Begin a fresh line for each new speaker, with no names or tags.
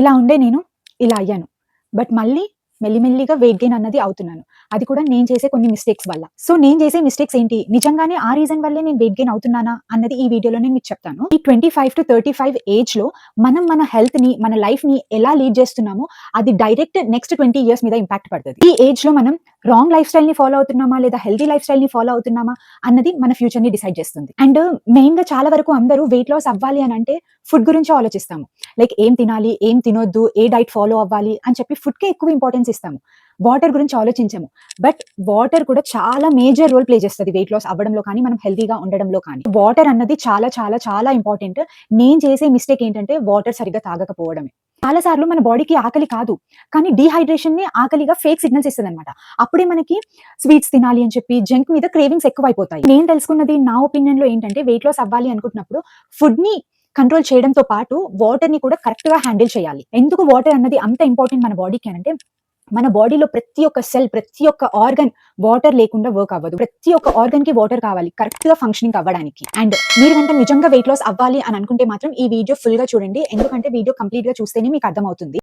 ఇలా ఉండే నేను ఇలా అయ్యాను. బట్ మళ్ళీ మెల్లిమెల్లిగా వెయిట్ గెయిన్ అన్నది అవుతున్నాను. అది కూడా నేను చేసే కొన్ని మిస్టేక్స్ వల్ల. సో నేను చేసే మిస్టేక్స్ ఏంటి? నిజంగానే ఆ రీజన్ వల్లే నేను వెయిట్ గెయిన్ అవుతున్నానా అన్నది ఈ వీడియోలో నేను మీకు చెప్తాను. ఈ twenty five to thirty five ఏజ్లో మనం మన హెల్త్ని మన లైఫ్ని ఎలా లీడ్ చేస్తున్నామో అది డైరెక్ట్ నెక్స్ట్ ట్వంటీ ఇయర్స్ మీద ఇంపాక్ట్ పడుతుంది. ఈ ఏజ్లో మనం రాంగ్ లైఫ్ స్టైల్ని ఫాలో అవుతున్నామా? లేదా హెల్దీ లైఫ్ స్టైల్ని ఫాలో అవుతున్నామా? అన్నది మన ఫ్యూచర్ని డిసైడ్ చేస్తుంది. అండ్ మెయిన్గా చాలా వరకు అందరూ వెయిట్ లాస్ అవ్వాలి అని అంటే ఫుడ్ గురించి ఆలోచిస్తాము. లైక్ ఏం తినాలి ఏం తినొద్దు ఏ డైట్ ఫాలో అవ్వాలి అని చెప్పి ఫుడ్ కే ఎక్కువ ఇంపార్టెన్స్ ఇస్తాము. వాటర్ గురించి ఆలోచించాము. బట్ వాటర్ కూడా చాలా మేజర్ రోల్ ప్లే చేస్తుంది వెయిట్ లాస్ అవ్వడంలో కానీ మనం హెల్తీగా ఉండడంలో కానీ. వాటర్ అన్నది చాలా చాలా చాలా ఇంపార్టెంట్. నేను చేసే మిస్టేక్ ఏంటంటే వాటర్ సరిగ్గా తాగకపోవడమే. చాలా సార్లు మన బాడీకి ఆకలి కాదు కానీ డీహైడ్రేషన్ని ఆకలిగా ఫేక్ సిగ్నల్స్ ఇస్తుంది అనమాట అప్పుడే మనకి స్వీట్స్ తినాలి అని చెప్పి జంక్ మీద క్రేవింగ్స్ ఎక్కువ అయిపోతాయి నేను తెలుసుకున్నది నా ఒపీనియన్లో ఏంటంటే వెయిట్ లాస్ అవ్వాలి అనుకుంటున్నప్పుడు ఫుడ్ని కంట్రోల్ చేయడంతో పాటు వాటర్ని కూడా కరెక్ట్గా హ్యాండిల్ చేయాలి. ఎందుకు వాటర్ అన్నది అంత ఇంపార్టెంట్ మన బాడీకి అంటే మన బాడీలో ప్రతి ఒక్క సెల్ ప్రతి ఒక్క ఆర్గన్ వాటర్ లేకుండా వర్క్ అవ్వదు. ప్రతి ఒక్క ఆర్గన్కి వాటర్ కావాలి కరెక్ట్గా ఫంక్షనింగ్ అవ్వడానికి. అండ్ మీరు కనుక నిజంగా వెయిట్ లాస్ అవ్వాలి అని అనుకుంటే మాత్రం ఈ వీడియో ఫుల్గా చూడండి. ఎందుకంటే వీడియో కంప్లీట్గా చూస్తేనే మీకు అర్థమవుతుంది.